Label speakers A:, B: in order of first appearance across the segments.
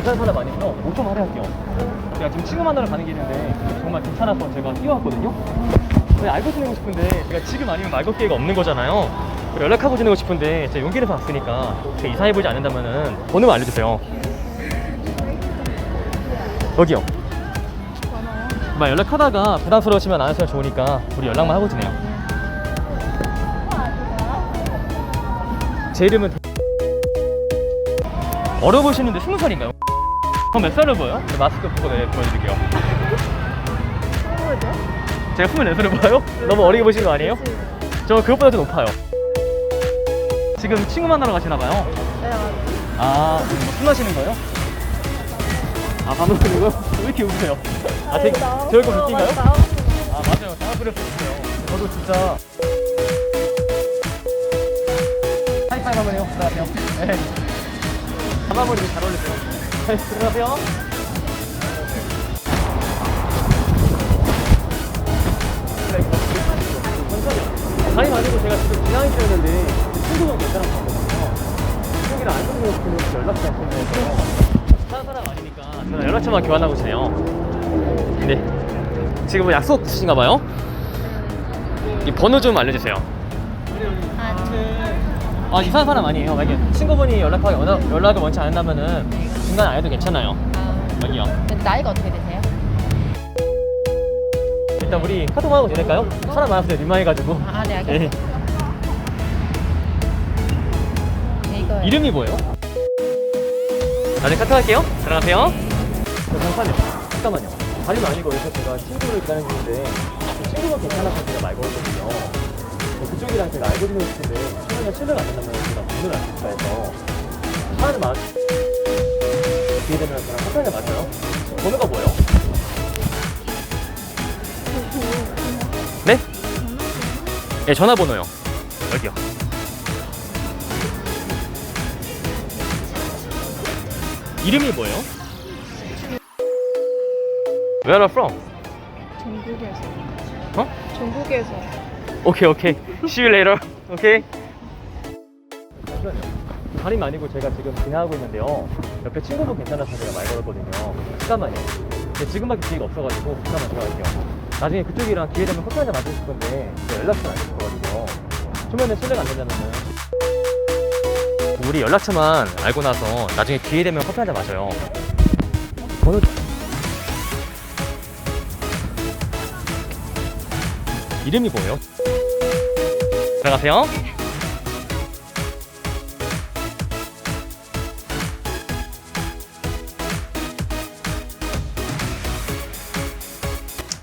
A: 이산 사람 아니고요. 5점 할애할게요. 제가 지금 친구 만나러 가는 길인데 정말 괜찮아서 제가 뛰어왔거든요. 네, 알고 지내고 싶은데 제가 지금 아니면 말걸 기회가 없는 거잖아요. 연락하고 지내고 싶은데 제가 용기 내서 왔으니까 제가 이사해보지 않는다면은 번호만 알려주세요. 여기요. 막 연락하다가 부담스러우시면 안 하시면 좋으니까 우리 연락만 하고 지내요. 제 이름은 어려 보시는데 스무 살인가요? 그럼 몇 살로 보여? 네, 마스크 보고 네, 보여드릴게요. 제가 24살을 보여요? 너무 어리게 보시는 거 아니에요? 저 그것보다 더 높아요. 지금 친구 만나러 가시나 봐요.
B: 아,
A: 뭐술 마시는 거예요? 아, 밥 먹으려고요? 왜 이렇게 웃으세요? 아, 되게, 제 얼굴 웃긴가요? 아, 맞아요. 다수 있어요. 저도 진짜. 하이파이브 한번 해요. 들어가세요. 네. 가마머리 잘 어울리세요. 네, 들어가세요. 아니 아니고 제가 지금 지나있어는데 친구가 괜찮아서 왔거든요. 친구랑 안 끊고 싶으면 연락처 안 사는 사람 아니니까 저는 연락처만 교환하고 지내요. 네. 지금 뭐 약속 있으신가 봐요? 이 번호 좀 알려주세요. 아 이상한 사람 아니에요. 만약에 친구분이 연락하기 연락, 연락을 원치 않는다면은 중간 안 해도 괜찮아요. 여기요.
B: 근데 나이가 어떻게 되세요?
A: 일단 우리 카톡 하고 지낼까요? 사람 많아서 민망해가지고.
B: 아, 네,
A: 네.
B: 알겠습니다. 네, 이거
A: 이름이 뭐예요? 나중에 카톡 할게요. 들어가세요. 잠깐만요. 잠깐만요. 다리는 아니고 여기서 제가 친구를 기다리는 중인데 그 친구가 괜찮아서 제가 말 걸었거든요. 어, 그쪽이랑 제가 알고 지내고 싶은데 친구가 신뢰가 안 된다면 제가 문을 안 닫을까 해서 하는 말 기회 되면 저랑 카톡에 맞아요. 번호가 뭐예요? 네? 네, 전화번호요. 여기요. 이름이 뭐예요? Where are you from?
B: 전국에서.
A: 어?
B: 전국에서.
A: 오케이 오케이. See you later. 오케이. 다름 아니고 제가 지금 지나가고 있는데요. 옆에 친구분 괜찮아서 제가 말 걸었거든요. 잠깐만요. 근데 지금밖에 기회가 없어가지고 잠깐만 들어갈게요. 나중에 그쪽이랑 기회 되면 커피 한잔 마시고 싶은데 제가 연락처를 안 해줬거든요. 초면에 신뢰가 안 된다면은 우리 연락처만 알고 나서 나중에 기회 되면 커피 한잔 마셔요. 번호 이름이 뭐예요? 들어가세요.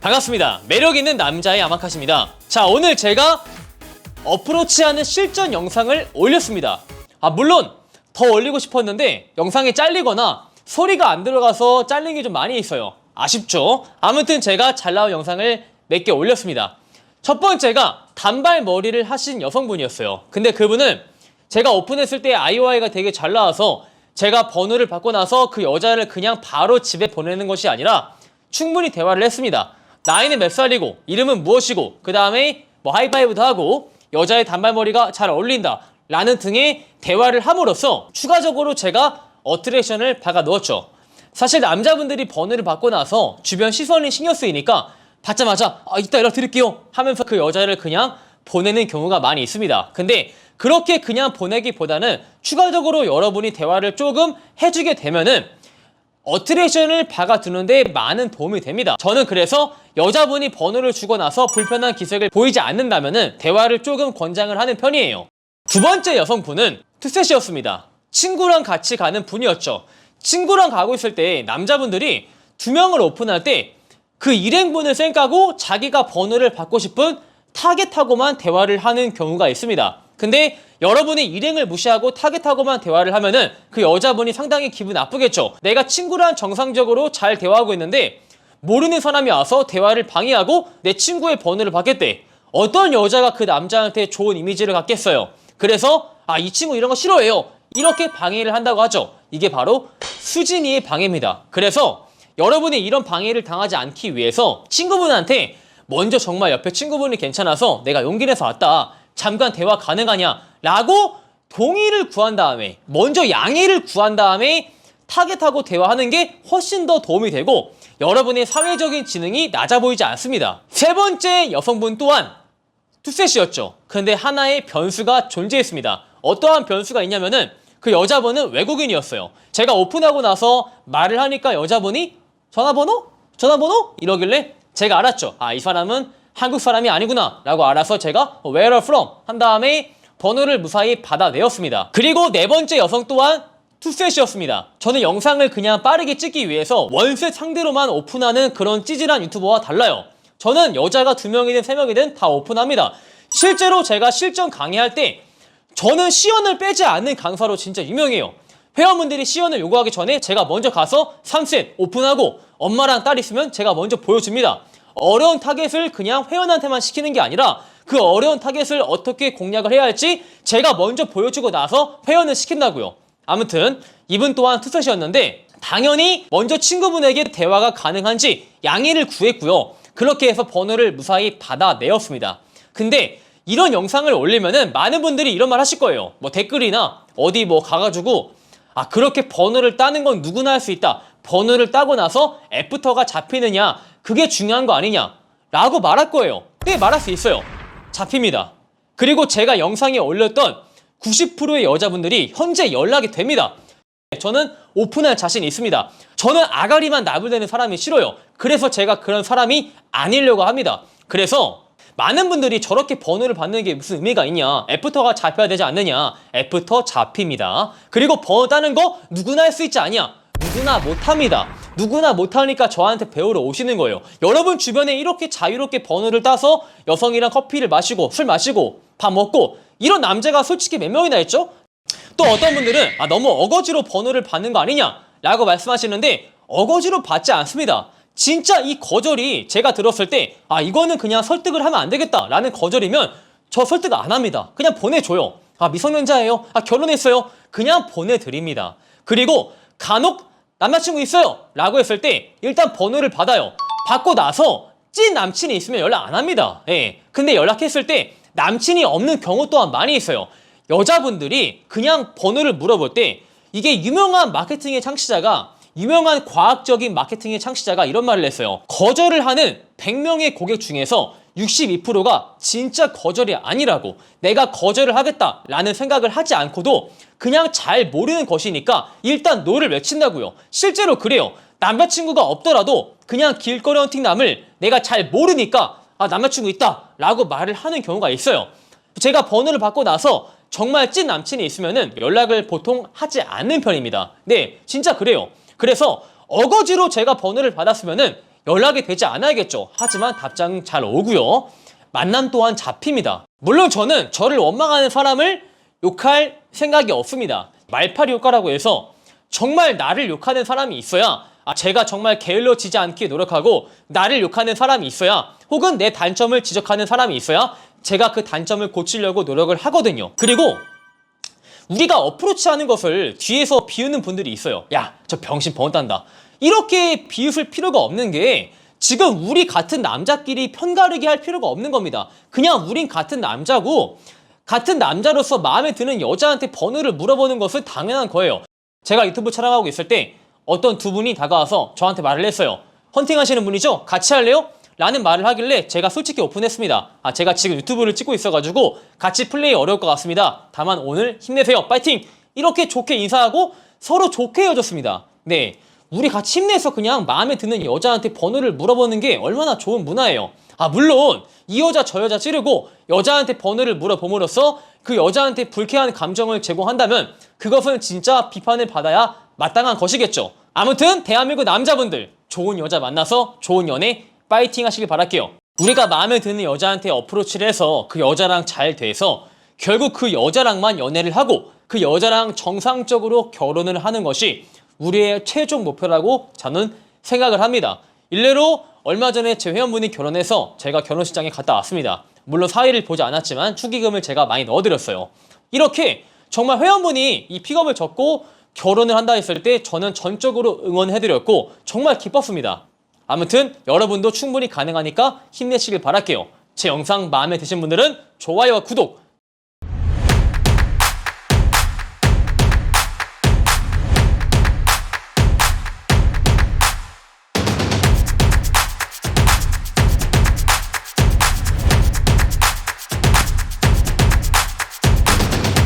C: 반갑습니다. 매력 있는 남자의 아마카시입니다. 자, 오늘 제가 어프로치하는 실전 영상을 올렸습니다. 아, 물론 더 올리고 싶었는데 영상이 잘리거나 소리가 안 들어가서 잘린 게 좀 많이 있어요. 아쉽죠? 아무튼 제가 잘 나온 영상을 몇 개 올렸습니다. 첫 번째가 단발 머리를 하신 여성분이었어요. 근데 그분은 제가 오픈했을 때 아이오아이가 되게 잘 나와서 제가 번호를 받고 나서 그 여자를 그냥 바로 집에 보내는 것이 아니라 충분히 대화를 했습니다. 나이는 몇 살이고 이름은 무엇이고 그 다음에 뭐 하이파이브도 하고 여자의 단발머리가 잘 어울린다 라는 등의 대화를 함으로써 추가적으로 제가 어트랙션을 박아 넣었죠. 사실 남자분들이 번호를 받고 나서 주변 시선이 신경 쓰이니까 받자마자 아 이따 연락 드릴게요 하면서 그 여자를 그냥 보내는 경우가 많이 있습니다. 근데 그렇게 그냥 보내기보다는 추가적으로 여러분이 대화를 조금 해주게 되면은 어트랙션을 박아두는데 많은 도움이 됩니다. 저는 그래서 여자분이 번호를 주고 나서 불편한 기색을 보이지 않는다면 대화를 조금 권장을 하는 편이에요. 두 번째 여성분은 투셋이었습니다. 친구랑 같이 가는 분이었죠. 친구랑 가고 있을 때 남자분들이 두 명을 오픈할 때 그 일행분을 쌩까고 자기가 번호를 받고 싶은 타겟하고만 대화를 하는 경우가 있습니다. 근데 여러분이 일행을 무시하고 타겟하고만 대화를 하면은 그 여자분이 상당히 기분 나쁘겠죠. 내가 친구랑 정상적으로 잘 대화하고 있는데 모르는 사람이 와서 대화를 방해하고 내 친구의 번호를 받겠대. 어떤 여자가 그 남자한테 좋은 이미지를 갖겠어요. 그래서 아 이 친구 이런 거 싫어해요. 이렇게 방해를 한다고 하죠. 이게 바로 수진이의 방해입니다. 그래서 여러분이 이런 방해를 당하지 않기 위해서 친구분한테 먼저 정말 옆에 친구분이 괜찮아서 내가 용기 내서 왔다. 잠깐 대화 가능하냐? 라고 동의를 구한 다음에 먼저 양해를 구한 다음에 타겟하고 대화하는 게 훨씬 더 도움이 되고 여러분의 사회적인 지능이 낮아 보이지 않습니다. 세 번째 여성분 또한 투셋이었죠. 근데 하나의 변수가 존재했습니다. 어떠한 변수가 있냐면은 그 여자분은 외국인이었어요. 제가 오픈하고 나서 말을 하니까 여자분이 전화번호? 전화번호? 이러길래 제가 알았죠. 아, 이 사람은 한국 사람이 아니구나. 라고 알아서 제가 where from? 한 다음에 번호를 무사히 받아내었습니다. 그리고 네 번째 여성 또한 투셋이었습니다. 저는 영상을 그냥 빠르게 찍기 위해서 원셋 상대로만 오픈하는 그런 찌질한 유튜버와 달라요. 저는 여자가 두 명이든 세 명이든 다 오픈합니다. 실제로 제가 실전 강의할 때 저는 시연을 빼지 않는 강사로 진짜 유명해요. 회원분들이 시연을 요구하기 전에 제가 먼저 가서 3셋 오픈하고 엄마랑 딸 있으면 제가 먼저 보여줍니다. 어려운 타겟을 그냥 회원한테만 시키는 게 아니라 그 어려운 타겟을 어떻게 공략을 해야 할지 제가 먼저 보여주고 나서 회원을 시킨다고요. 아무튼 이분 또한 투셋이었는데 당연히 먼저 친구분에게 대화가 가능한지 양해를 구했고요. 그렇게 해서 번호를 무사히 받아내었습니다. 근데 이런 영상을 올리면은 많은 분들이 이런 말 하실 거예요. 뭐 댓글이나 어디 뭐 가가지고 아 그렇게 번호를 따는 건 누구나 할 수 있다. 번호를 따고 나서 애프터가 잡히느냐 그게 중요한 거 아니냐 라고 말할 거예요. 네 말할 수 있어요. 잡힙니다. 그리고 제가 영상에 올렸던 90%의 여자분들이 현재 연락이 됩니다. 저는 오픈할 자신이 있습니다. 저는 아가리만 나불대는 사람이 싫어요. 그래서 제가 그런 사람이 아니려고 합니다. 그래서 많은 분들이 저렇게 번호를 받는 게 무슨 의미가 있냐? 애프터가 잡혀야 되지 않느냐? 애프터 잡힙니다. 그리고 번호 따는 거 누구나 할 수 있지 않냐? 누구나 못합니다. 누구나 못하니까 저한테 배우러 오시는 거예요. 여러분 주변에 이렇게 자유롭게 번호를 따서 여성이랑 커피를 마시고 술 마시고 밥 먹고 이런 남자가 솔직히 몇 명이나 있죠? 또 어떤 분들은 아, 너무 어거지로 번호를 받는 거 아니냐? 라고 말씀하시는데 어거지로 받지 않습니다. 진짜 이 거절이 제가 들었을 때 아, 이거는 그냥 설득을 하면 안 되겠다 라는 거절이면 저 설득 안 합니다. 그냥 보내줘요. 아, 미성년자예요. 아, 결혼했어요. 그냥 보내드립니다. 그리고 간혹 남자친구 있어요. 라고 했을 때 일단 번호를 받아요. 받고 나서 찐 남친이 있으면 연락 안 합니다. 예. 근데 연락했을 때 남친이 없는 경우 또한 많이 있어요. 여자분들이 그냥 번호를 물어볼 때 이게 유명한 마케팅의 창시자가 유명한 과학적인 마케팅의 창시자가 이런 말을 했어요. 거절을 하는 100명의 고객 중에서 62%가 진짜 거절이 아니라고 내가 거절을 하겠다라는 생각을 하지 않고도 그냥 잘 모르는 것이니까 일단 노를 외친다고요. 실제로 그래요. 남자친구가 없더라도 그냥 길거리 헌팅남을 내가 잘 모르니까 아 남자친구 있다 라고 말을 하는 경우가 있어요. 제가 번호를 받고 나서 정말 찐 남친이 있으면은 연락을 보통 하지 않는 편입니다. 네, 진짜 그래요. 그래서 어거지로 제가 번호를 받았으면은 연락이 되지 않아야겠죠. 하지만 답장 잘 오고요. 만남 또한 잡힙니다. 물론 저는 저를 원망하는 사람을 욕할 생각이 없습니다. 말파리 효과라고 해서 정말 나를 욕하는 사람이 있어야 아, 제가 정말 게을러지지 않게 노력하고 나를 욕하는 사람이 있어야 혹은 내 단점을 지적하는 사람이 있어야 제가 그 단점을 고치려고 노력을 하거든요. 그리고 우리가 어프로치 하는 것을 뒤에서 비웃는 분들이 있어요. 야, 저 병신 번딴다. 이렇게 비웃을 필요가 없는 게 지금 우리 같은 남자끼리 편가르기 할 필요가 없는 겁니다. 그냥 우린 같은 남자고 같은 남자로서 마음에 드는 여자한테 번호를 물어보는 것은 당연한 거예요. 제가 유튜브 촬영하고 있을 때 어떤 두 분이 다가와서 저한테 말을 했어요. 헌팅 하시는 분이죠? 같이 할래요? 라는 말을 하길래 제가 솔직히 오픈했습니다. 아, 제가 지금 유튜브를 찍고 있어가지고 같이 플레이 어려울 것 같습니다. 다만 오늘 힘내세요. 파이팅! 이렇게 좋게 인사하고 서로 좋게 헤어졌습니다. 네. 우리 같이 힘내서 그냥 마음에 드는 여자한테 번호를 물어보는 게 얼마나 좋은 문화예요. 아, 물론 이 여자 저 여자 찌르고 여자한테 번호를 물어봄으로써 그 여자한테 불쾌한 감정을 제공한다면 그것은 진짜 비판을 받아야 마땅한 것이겠죠. 아무튼 대한민국 남자분들 좋은 여자 만나서 좋은 연애 파이팅 하시길 바랄게요. 우리가 마음에 드는 여자한테 어프로치를 해서 그 여자랑 잘 돼서 결국 그 여자랑만 연애를 하고 그 여자랑 정상적으로 결혼을 하는 것이 우리의 최종 목표라고 저는 생각을 합니다. 일례로 얼마 전에 제 회원분이 결혼해서 제가 결혼식장에 갔다 왔습니다. 물론 사회를 보지 않았지만 축의금을 제가 많이 넣어드렸어요. 이렇게 정말 회원분이 이 픽업을 적고 결혼을 한다 했을 때 저는 전적으로 응원해드렸고 정말 기뻤습니다. 아무튼 여러분도 충분히 가능하니까 힘내시길 바랄게요. 제 영상 마음에 드신 분들은 좋아요와 구독